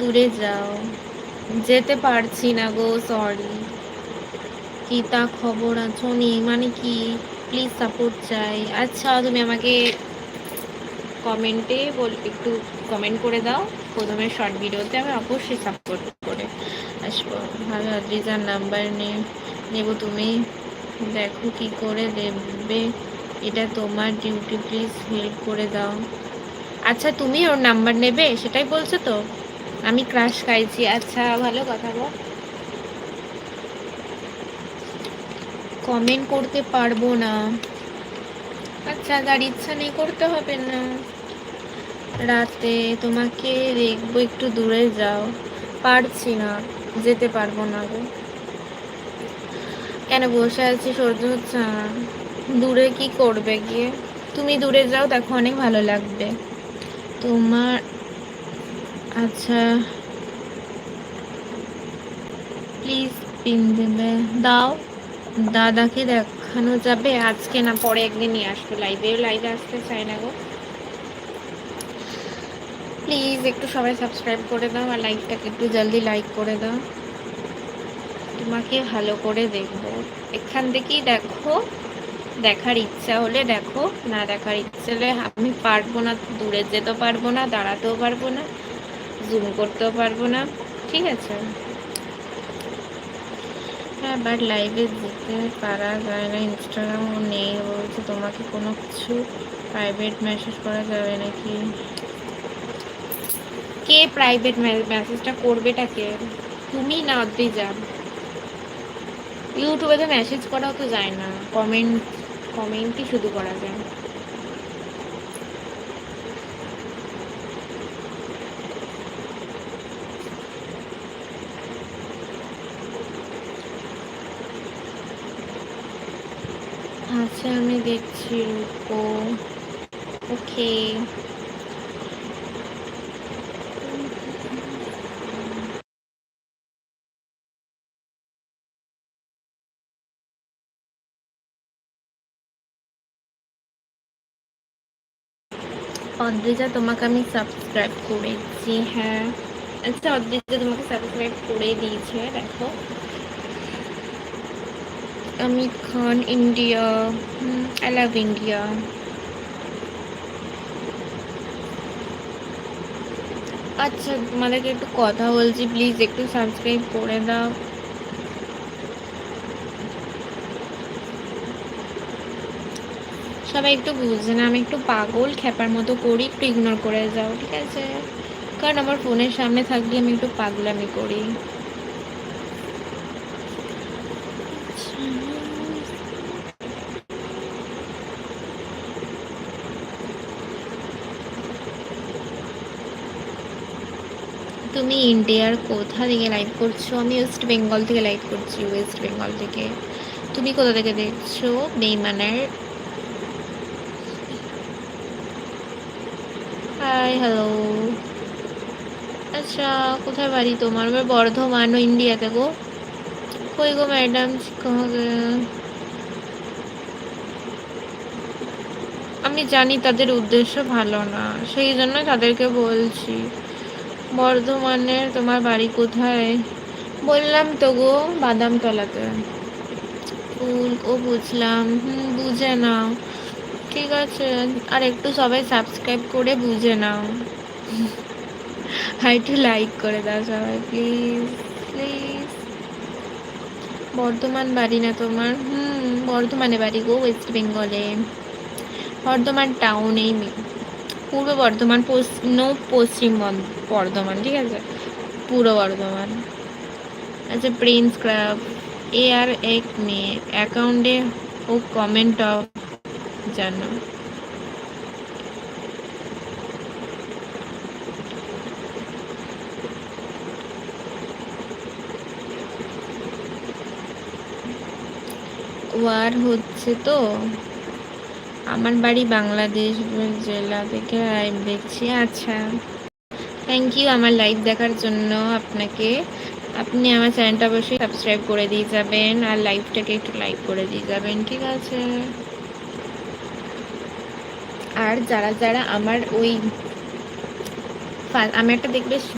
দূরে যাও। যেতে পারছি না গো সরি কি তা খবর আছো? নি মানে কি? প্লিজ সাপোর্ট চাই। আচ্ছা তুমি আমাকে কমেন্টে বল, একটু কমেন্ট করে দাও। প্রথমে শর্ট ভিডিওতে আমি অবশ্যই সাপোর্ট করে আসব। ভালো আদ্রিজার নাম্বার নে, নেব তুমি। দেখো কি করে দেবে। এটা তোমার ডিউটি প্লিজ হেল্প করে দাও। আচ্ছা তুমি ওর নাম্বার নেবে? সেটাই বলছো তো? আমি ক্রাশ খাইছি আচ্ছা ভালো কথা বল। কমেন্ট করতে পারব না। আচ্ছা যার ইচ্ছা নেই করতে হবে না। রাতে তোমাকে দেখব, একটু দূরে যাও। পারছি না, যেতে পারব না গো। কেন বসে আছি, সহ্য হচ্ছে না। দূরে কি করবে গিয়ে? তুমি দূরে যাও, দেখো, অনেক ভালো লাগবে। তোমার আচ্ছা। প্লিজ পিন দেবে দাও। দাদাকে দেখানো যাবে। আজকে না, পরে একদিন নিয়ে আসব লাইভে লাইভে আসতে চাই না গো। প্লিজ একটু সবাই সাবস্ক্রাইব করে দাও আর লাইকটাকে একটু জলদি লাইক করে দাও। তোমাকে ভালো করে দেখব। এখান থেকেই দেখো। দেখার ইচ্ছা হলে দেখো। না দেখার ইচ্ছা হলে আমি পারব না। দূরে যেতেও পারব না, দাঁড়াতেও পারব না। জুম করতেও পারব না। ঠিক আছে। হ্যাঁ বাট লাইভে যেতে পারা যায় না ইনস্টাগ্রামও নেই। বলছে, তোমাকে কোনো কিছু প্রাইভেট মেসেজ করা যাবে নাকি? কে প্রাইভেট মেসেজটা করবেটা কে তুমি না যান ইউটিউবে তো মেসেজ করাও তো যায় না। কমেন্ট কমেন্টই শুধু করা যায়। আচ্ছা আমি দেখছি রূপো। ওকে। অদ্রিজা, তোমাকে আমি সাবস্ক্রাইব করেছি হ্যাঁ। আচ্ছা অদ্রিজা তোমাকে সাবস্ক্রাইব করে দিয়েছে, দেখো। Amit Khan India I love India আচ্ছা তোমাদেরকে একটু কথা বলছি প্লিজ একটু সাবস্ক্রাইব করে দাও। সবাই একটু বুঝছে না, আমি একটু পাগল খেপার মতো করি, একটু ইগনোর করে যাও, ঠিক আছে? কারণ আমার ফোনের সামনে থাকলে আমি একটু পাগলামি করি। তুমি ইন্ডিয়ার কোথা থেকে লাইভ করছ? আমি ওয়েস্ট বেঙ্গল থেকে লাইভ করছি ওয়েস্ট বেঙ্গল থেকে। তুমি কোথা থেকে দেখছ? বেইমানের হাই হ্যালো আচ্ছা কোথায় বাড়ি তোমার? বর্ধমান ও ইন্ডিয়াতে গো। কই গো ম্যাডাম আমি জানি তাদের উদ্দেশ্য ভালো না সেই জন্য তাদেরকে বলছি বর্ধমানের তোমার বাড়ি কোথায় বললাম তো গো বাদামতলাতে ফুল ও বুঝলাম হুম বুঝে নাও ঠিক আছে আর একটু সবাই সাবস্ক্রাইব করে বুঝে নাও আর একটু লাইক করে দাও সবাই প্লিজ প্লিজ বর্ধমান বাড়ি না তোমার? হুম, বর্ধমানে বাড়ি গো ওয়েস্ট বেঙ্গলে বর্ধমান টাউনেই পূর্ব বর্ধমান নো পশ্চিম বর্ধমান, ঠিক আছে? পূর্ব বর্ধমান। আচ্ছা প্রিন্স ক্রাফ এ আর এক মেয়ে অ্যাকাউন্টে ও কমেন্ট জানো। ওয়ার হচ্ছে তো। আমার বাড়ি বাংলাদেশ জেলা থেকে লাইভ দেখছি। আচ্ছা। থ্যাংক ইউ আমার লাইভ দেখার জন্য আপনাকে। আপনি আমার চ্যানেলটা অবশ্যই সাবস্ক্রাইব করে দিয়ে যাবেন আর লাইভটাকে একটু লাইক করে দিয়ে যাবেন, ঠিক আছে? আর যারা যারা আমার ওই আমি একটা দেখবে